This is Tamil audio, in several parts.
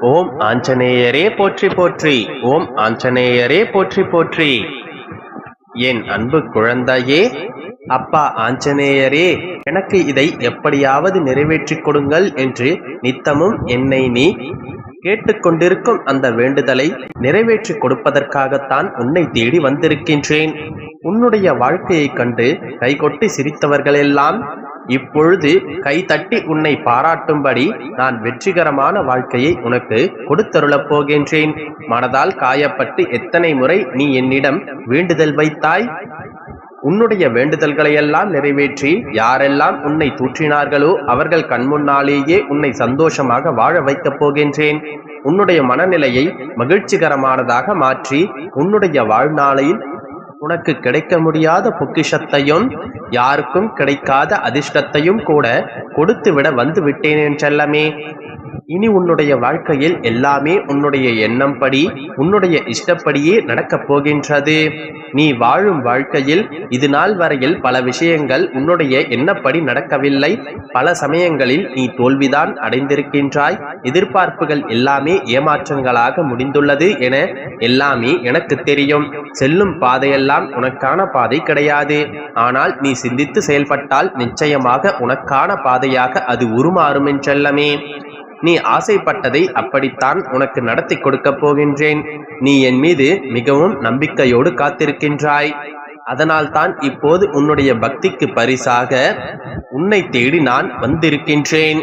ஓம் ஆஞ்சநேயரே போற்றி போற்றி. ஓம் ஆஞ்சநேயரே போற்றி போற்றி. என் அன்பு குழந்தையே அப்பா ஆஞ்சநேயரே எனக்கு இதை எப்படியாவது நிறைவேற்றிக் கொடுங்கள் என்று நித்தமும் என்னை நீ கேட்டுக்கொண்டிருக்கும் அந்த வேண்டுதலை நிறைவேற்றிக் கொடுப்பதற்காகத்தான் உன்னை தேடி வந்திருக்கின்றேன். உன்னுடைய வாழ்க்கையைக் கண்டு கைகொட்டி சிரித்தவர்களெல்லாம் இப்பொழுது கை தட்டி உன்னை பாராட்டும்படி நான் வெற்றிகரமான வாழ்க்கையை உனக்கு கொடுத்தருளப் போகின்றேன். மனதால் காயப்பட்டு எத்தனை முறை நீ என்னிடம் வேண்டுதல் வைத்தாய்? உன்னுடைய வேண்டுதல்களையெல்லாம் நிறைவேற்றி யாரெல்லாம் உன்னை தூற்றினார்களோ அவர்கள் கண்முன்னாலேயே உன்னை சந்தோஷமாக வாழ வைக்கப் போகின்றேன். உன்னுடைய மனநிலையை மகிழ்ச்சிகரமானதாக மாற்றி உன்னுடைய வாழ்நாளையில் உனக்கு கிடைக்க முடியாத பொக்கிஷத்தையும் யாருக்கும் கிடைக்காத அதிர்ஷ்டத்தையும் கூட கொடுத்துவிட வந்து விட்டேன் என்றெல்லாமே இனி உன்னுடைய வாழ்க்கையில் எல்லாமே உன்னுடைய எண்ணம் படி உன்னுடைய இஷ்டப்படியே நடக்கப் போகின்றது. நீ வாழும் வாழ்க்கையில் இது நாள் வரையில் பல விஷயங்கள் உன்னுடைய எண்ணப்படி நடக்கவில்லை. பல சமயங்களில் நீ தோல்விதான் அடைந்திருக்கின்றாய். எதிர்பார்ப்புகள் எல்லாமே ஏமாற்றங்களாக முடிந்துள்ளது என எல்லாமே எனக்கு தெரியும். செல்லும் பாதையெல்லாம் உனக்கான பாதை கிடையாது. ஆனால் நீ சிந்தித்து செயல்பட்டால் நிச்சயமாக உனக்கான பாதையாக அது உருமாறும் என்றெல்லமே நீ ஆசைப்பட்டதை அப்படித்தான் உனக்கு நடத்தி கொடுக்கப் போகின்றேன். நீ என் மீது மிகவும் நம்பிக்கையோடு காத்திருக்கின்றாய். அதனால்தான் இப்போது உன்னுடைய பக்திக்கு பரிசாக உன்னை தேடி நான் வந்திருக்கின்றேன்.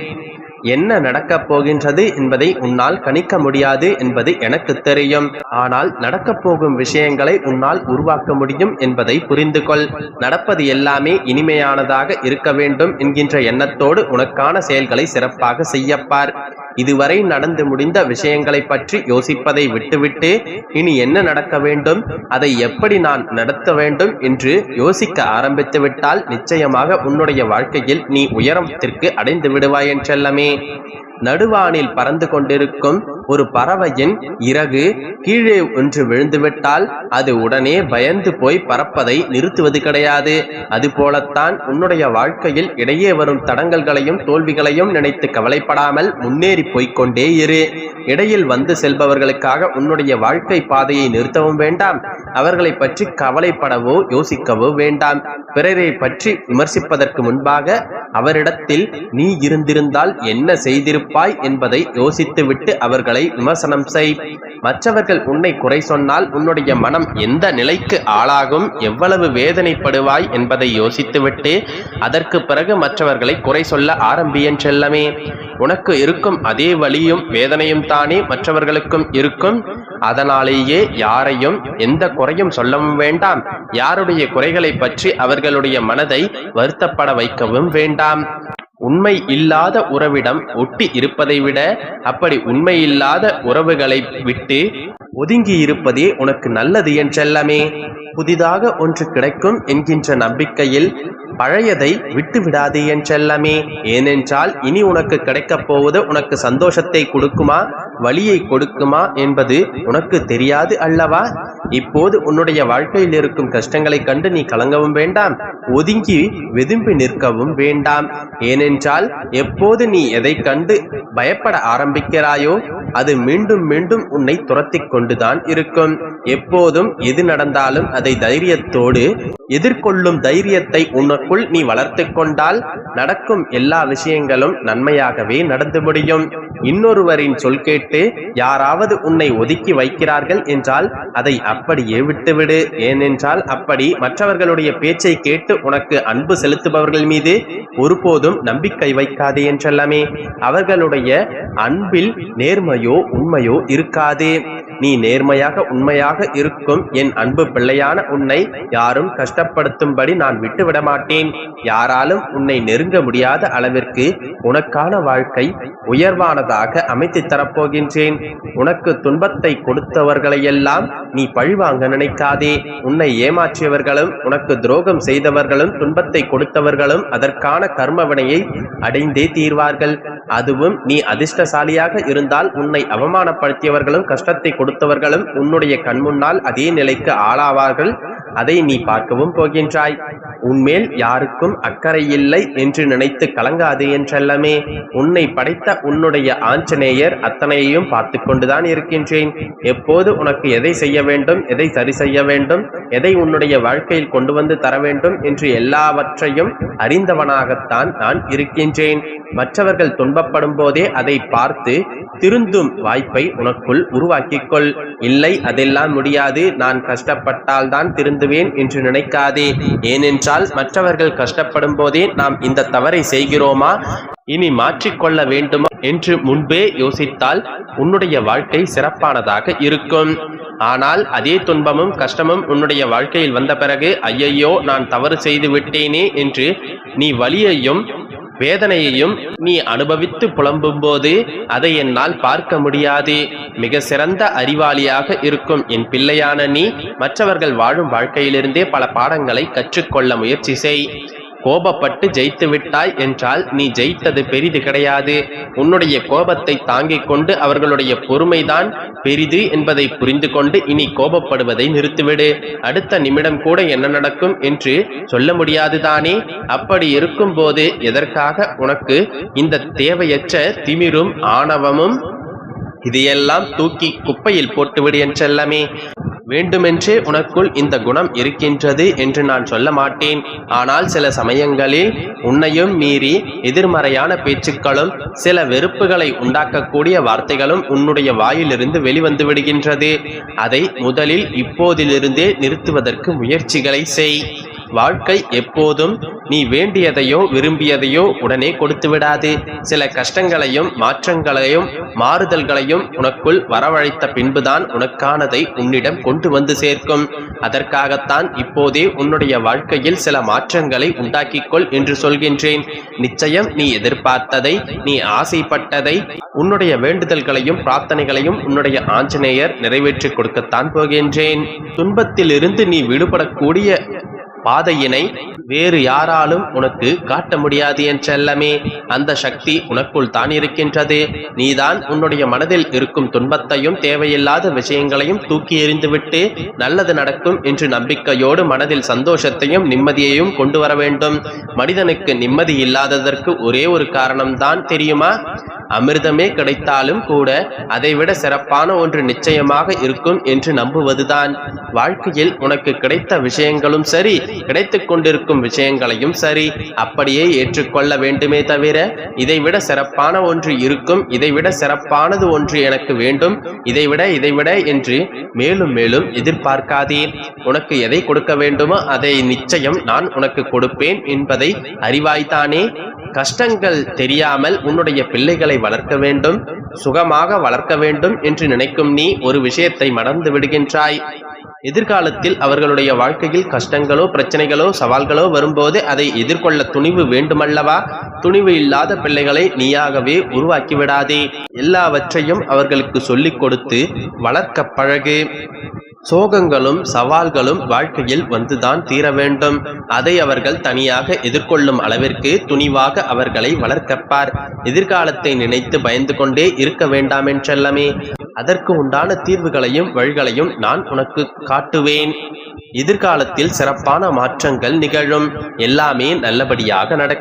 என்ன நடக்கப் போகின்றது என்பதை உன்னால் கணிக்க முடியாது என்பது எனக்கு தெரியும். ஆனால் நடக்கப் போகும் விஷயங்களை உன்னால் உருவாக்க முடியும் என்பதை புரிந்து கொள் நடப்பது எல்லாமே இனிமையானதாக இருக்க வேண்டும் என்கின்ற எண்ணத்தோடு உனக்கான செயல்களை சிறப்பாக செய்யப்பார் இதுவரை நடந்து முடிந்த விஷயங்களை பற்றி யோசிப்பதை விட்டுவிட்டு இனி என்ன நடக்க வேண்டும் அதை எப்படி நான் நடத்த வேண்டும் என்று யோசிக்க ஆரம்பித்துவிட்டால் நிச்சயமாக உன்னுடைய வாழ்க்கையில் நீ உயரத்திற்கு அடைந்து விடுவாய் என்றெல்லமே. நடுவானில் பறந்து கொண்டிருக்கும் ஒரு பறவையின் இறகு கீழே ஒன்று விழுந்துவிட்டால் அது உடனே பயந்து போய் பறப்பதை நிறுத்துவது கிடையாது. அதுபோலத்தான் உன்னுடைய வாழ்க்கையில் இடையே வரும் தடங்கல்களையும் தோல்விகளையும் நினைத்து கவலைப்படாமல் முன்னேறி போய்கொண்டே இரு. இடையில் வந்து செல்பவர்களுக்காக உன்னுடைய வாழ்க்கை பாதையை நிறுத்தவும் வேண்டாம். அவர்களை பற்றி கவலைப்படவோ யோசிக்கவோ வேண்டாம். பிறரை பற்றி விமர்சிப்பதற்கு முன்பாக அவரிடத்தில் நீ இருந்திருந்தால் என்ன செய்திருப்பாய் என்பதை யோசித்துவிட்டு அவர்களை விமர்சனம் செய். மற்றவர்கள் உன்னை குறை சொன்னால் உன்னுடைய மனம் எந்த நிலைக்கு ஆளாகும் எவ்வளவு வேதனைப்படுவாய் என்பதை யோசித்துவிட்டு அதற்கு பிறகு மற்றவர்களை குறை சொல்ல ஆரம்பியன் செல்லமே. உனக்கு இருக்கும் அதே வழியும் வேதனையும் தானே மற்றவர்களுக்கும் இருக்கும். அதனாலேயே யாரையும் எந்த குறையும் சொல்லவும் வேண்டாம். யாருடைய குறைகளை பற்றி அவர்களுடைய மனதை வருத்தப்பட வைக்கவும் வேண்டாம். உண்மை இல்லாத உறவிடம் ஒட்டி இருப்பதை விட அப்படி உண்மை இல்லாத உறவுகளை விட்டு ஒதுங்கி இருப்பதே உனக்கு நல்லது என்றெல்லாமே. புதிதாக ஒன்று கிடைக்கும் என்கின்ற நம்பிக்கையில் பழையதை விட்டுவிடாதே என்றெல்லாமே. ஏனென்றால் இனி உனக்கு கிடைக்கப் போவது உனக்கு சந்தோஷத்தை கொடுக்குமா? வழியை கொடுக்குமா என்பது உனக்கு தெரியாது அல்லவா? இப்போது உன்னுடைய வாழ்க்கையில் இருக்கும் கஷ்டங்களைக் கண்டு நீ கலங்கவும் வேண்டாம் ஒதுங்கி வெதும்பி நிற்கவும் வேண்டாம். ஏனென்றால் எப்போது நீ எதை கண்டு பயப்பட ஆரம்பிக்கிறாயோ அது மீண்டும் மீண்டும் உன்னை துரத்திக் கொண்டுதான் இருக்கும். எப்போதும் எது நடந்தாலும் அதை தைரியத்தோடு எதிர்கொள்ளும் தைரியத்தை உனக்குள் நீ வளர்த்து கொண்டால் நடக்கும் எல்லா விஷயங்களும் நன்மையாகவே நடந்து முடியும். இன்னொருவரின் சொல் கேட்டு யாராவது உன்னை ஒதுக்கி வைக்கிறார்கள் என்றால் அதை அப்படியே விட்டுவிடு ஏனென்றால் அப்படி மற்றவர்களுடைய பேச்சை கேட்டு உனக்கு அன்பு செலுத்துபவர்கள் மீது ஒருபோதும் நம்பிக்கை வைக்காதே என்றெல்லாமே. அவர்களுடைய அன்பில் நேர்மையோ உண்மையோ இருக்காதே. நீ நேர்மையாக உண்மையாக இருக்கும் என் அன்பு பிள்ளையான உன்னை யாரும் கஷ்டப்படுத்தும்படி நான் விட்டுவிட மாட்டேன் யாராலும் உன்னை நெருங்க முடியாத அளவிற்கு உனக்கான வாழ்க்கை உயர்வானதாக அமைத்து தரப்போகின்றேன். உனக்கு துன்பத்தை கொடுத்தவர்களையெல்லாம் நீ பழிவாங்க நினைக்காதே. உன்னை ஏமாற்றியவர்களும் உனக்கு துரோகம் செய்தவர்களும் துன்பத்தை கொடுத்தவர்களும் அதற்கான கர்மவினையை அடைந்தே தீர்வார்கள். அதுவும் நீ அதிர்ஷ்டசாலியாக இருந்தால் உன்னை அவமானப்படுத்தியவர்களும் கஷ்டத்தை கொடு கொடுத்தவர்களும் உன்னுடைய கண்முன்னால் அதே நிலைக்கு ஆளாவார்கள். அதை நீ பார்க்கவும் போகின்றாய். உன்மேல் யாருக்கும் அக்கறை இல்லை என்று நினைத்து கலங்காது என்றெல்லாமே. உன்னை படைத்த உன்னுடைய ஆஞ்சநேயர் அத்தனையையும் பார்த்து கொண்டுதான் இருக்கின்றேன். எப்போது உனக்கு எதை செய்ய வேண்டும் எதை சரி செய்ய வேண்டும் எதை உன்னுடைய வாழ்க்கையில் கொண்டு வந்து தர வேண்டும் என்று எல்லாவற்றையும் அறிந்தவனாகத்தான் நான் இருக்கின்றேன். மற்றவர்கள் துன்பப்படும் போதே அதை பார்த்து திருந்தும் வாய்ப்பை உனக்குள் உருவாக்கிக் கொள். கொள். இல்லை அதெல்லாம் முடியாது. நான் கஷ்டப்பட்டால் தான் திருந்துவேன் என்று நினைக்காதே. ஏனென்றால் மற்றவர்கள் கஷ்டப்படும் போதே நாம் இந்த தவறை செய்கிறோமா? இனி மாற்றிக்கொள்ள வேண்டுமா? என்று முன்பே யோசித்தால் உன்னுடைய வாழ்க்கை சிறப்பானதாக இருக்கும். ஆனால் அதே துன்பமும் கஷ்டமும் உன்னுடைய வாழ்க்கையில் வந்த பிறகு ஐயையோ நான் தவறு செய்து விட்டேனே என்று நீ வலியையும் வேதனையையும் நீ அனுபவித்து புலம்பும்போது அதை என்னால் பார்க்க முடியாது. மிக சிறந்த அறிவாளியாக இருக்கும் என் பிள்ளையான நீ மற்றவர்கள் வாழும் வாழ்க்கையிலிருந்தே பல பாடங்களை கற்றுக்கொள்ள முயற்சி செய். கோபப்பட்டு ஜெயித்து விட்டாய் என்றால் நீ ஜெயித்தது பெரிது கிடையாது. உன்னுடைய கோபத்தை தாங்கிக் கொண்டு அவர்களுடைய பொறுமைதான் பெரிது என்பதை புரிந்து கொண்டு இனி கோபப்படுவதை நிறுத்திவிடு. அடுத்த நிமிடம் கூட என்ன நடக்கும் என்று சொல்ல முடியாதுதானே அப்படி இருக்கும்போது எதற்காக உனக்கு இந்த தேவையற்ற திமிரும் ஆணவமும் இதையெல்லாம் தூக்கி குப்பையில் போட்டுவிடு என்றெல்லாமே வேண்டுமென்றே உனக்குள் இந்த குணம் இருக்கின்றது என்று நான் சொல்ல மாட்டேன். ஆனால் சில சமயங்களில் உன்னையும் மீறி எதிர்மறையான பேச்சுக்களும் சில வெறுப்புகளை உண்டாக்கக்கூடிய வார்த்தைகளும் உன்னுடைய வாயிலிருந்து வெளிவந்து விடுகின்றது. அதை முதலில் இப்போதிலிருந்தே நிறுத்துவதற்கு முயற்சிகளை செய். வாழ்க்கை எப்போதும் நீ வேண்டியதையோ விரும்பியதையோ உடனே கொடுத்து விடாது சில கஷ்டங்களையும் மாற்றங்களையும் மாறுதல்களையும் உனக்குள் வரவழைத்த பின்புதான் உனக்கானதை உன்னிடம் கொண்டு வந்து சேர்க்கும். அதற்காகத்தான் இப்போதே உன்னுடைய வாழ்க்கையில் சில மாற்றங்களை உண்டாக்கிக்கொள் என்று சொல்கின்றேன். நிச்சயம் நீ எதிர்பார்த்ததை நீ ஆசைப்பட்டதை உன்னுடைய வேண்டுதல்களையும் பிரார்த்தனைகளையும் உன்னுடைய ஆஞ்சநேயர் நிறைவேற்றி கொடுக்கத்தான் போகின்றேன். துன்பத்திலிருந்து நீ விடுபடக்கூடிய பாதையினை வேறு யாராலும் உனக்கு காட்ட முடியாது என் செல்லமே. அந்த சக்தி உனக்குள் தான் இருக்கின்றது. நீதான் உன்னுடைய மனதில் இருக்கும் துன்பத்தையும் தேவையில்லாத விஷயங்களையும் தூக்கி எறிந்துவிட்டு நல்லது நடக்கும் என்று நம்பிக்கையோடு மனதில் சந்தோஷத்தையும் நிம்மதியையும் கொண்டு வர வேண்டும். மனிதனுக்கு நிம்மதி இல்லாததற்கு ஒரே ஒரு காரணம்தான் தெரியுமா? அமிர்தமே கிடைத்தாலும் கூட அதைவிட சிறப்பான ஒன்று நிச்சயமாக இருக்கும் என்று நம்புவதுதான். வாழ்க்கையில் உனக்கு கிடைத்த விஷயங்களும் சரி கிடைத்து கொண்டிருக்கும் விஷயங்களையும் சரி அப்படியே ஏற்றுக்கொள்ள வேண்டுமே தவிர இதைவிட சிறப்பான ஒன்று இருக்கும் இதைவிட சிறப்பானது ஒன்று எனக்கு வேண்டும் இதைவிட இதைவிட என்று மேலும் மேலும் எதிர்பார்க்காதே. உனக்கு எதை கொடுக்க வேண்டுமோ அதை நிச்சயம் நான் உனக்கு கொடுப்பேன் என்பதை அறிவாய்த்தானே. கஷ்டங்கள் தெரியாமல் உன்னுடைய பிள்ளைகளை வளர்க்க வேண்டும் சுகமாக வளர்க்க வேண்டும் என்று நினைக்கும் நீ ஒரு விஷயத்தை மறந்து விடுகின்றாய். எதிர்காலத்தில் அவர்களுடைய வாழ்க்கையில் கஷ்டங்களோ பிரச்சனைகளோ சவால்களோ வரும்போது அதை எதிர்கொள்ள துணிவு வேண்டுமல்லவா? துணிவு இல்லாத பிள்ளைகளை நீயாகவே உருவாக்கி விடாதே எல்லாவற்றையும் அவர்களுக்கு சொல்லிக் கொடுத்து வளர்க்க பழகு. சோகங்களும் சவால்களும் வாழ்க்கையில் வந்துதான் தீர வேண்டும். அதை அவர்கள் தனியாக எதிர்கொள்ளும் அளவிற்கு துணிவாக அவர்களை வளர்க்கப்பார் எதிர்காலத்தை நினைத்து பயந்து கொண்டே இருக்க வேண்டாம் என்றல்லமே. அதற்கு உண்டான தீர்வுகளையும் வழிகளையும் நான் உனக்கு காட்டுவேன். எதிர்காலத்தில் சிறப்பான மாற்றங்கள் நிகழும். எல்லாமே நல்லபடியாக நடக்கும்